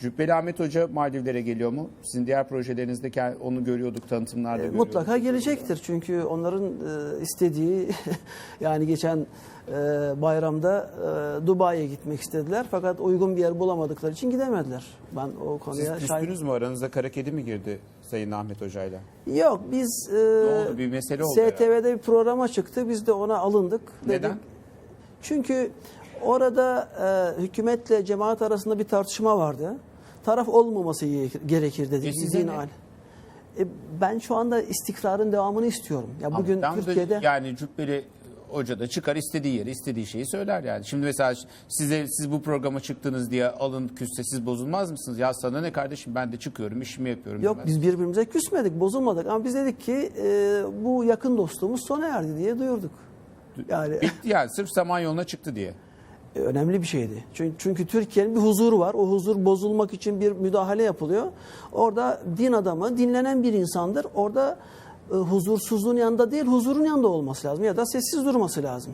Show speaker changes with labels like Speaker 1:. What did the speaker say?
Speaker 1: Cübbeli Ahmet Hoca Maldivlere geliyor mu? Sizin diğer projelerinizde onu görüyorduk tanıtımlarda görüyorduk.
Speaker 2: E, Mutlaka gelecektir çünkü onların e, istediği yani geçen e, bayramda e, Dubai'ye gitmek istediler fakat uygun bir yer bulamadıkları için gidemediler. Ben o
Speaker 1: Siz
Speaker 2: konuya şahit.
Speaker 1: küstünüz mü? Aranızda kara kedi mi girdi Sayın Ahmet Hoca'yla?
Speaker 2: Yok biz e,
Speaker 1: oldu? Bir mesele oldu
Speaker 2: STV'de bir programa çıktı. Biz de ona alındık.
Speaker 1: Neden?
Speaker 2: Dedik. Çünkü orada e, hükümetle cemaat arasında bir tartışma vardı. Taraf olmaması gerekir dedik.
Speaker 1: E ne?
Speaker 2: hal. E, ben şu anda istikrarın devamını istiyorum. Ya bugün
Speaker 1: Tam da
Speaker 2: Türkiye'de
Speaker 1: yani Cübbeli Hoca da çıkar istediği yeri istediği şeyi söyler yani. Şimdi mesela size siz bu programa çıktınız diye alın küsse siz bozulmaz mısınız? Ya sana ne kardeşim ben de çıkıyorum işimi yapıyorum.
Speaker 2: Yok
Speaker 1: demez.
Speaker 2: biz birbirimize küsmedik, bozulmadık ama biz dedik ki e, bu yakın dostluğumuz sona erdi diye duyurduk. Yani
Speaker 1: Bitti yani sırf Samanyolu'na çıktı diye.
Speaker 2: E, önemli bir şeydi. Çünkü, çünkü Türkiye'nin bir huzuru var. O huzur bozulmak için bir müdahale yapılıyor. Orada din adamı dinlenen bir insandır. Orada e, huzursuzluğun yanında değil, huzurun yanında olması lazım ya da sessiz durması lazım.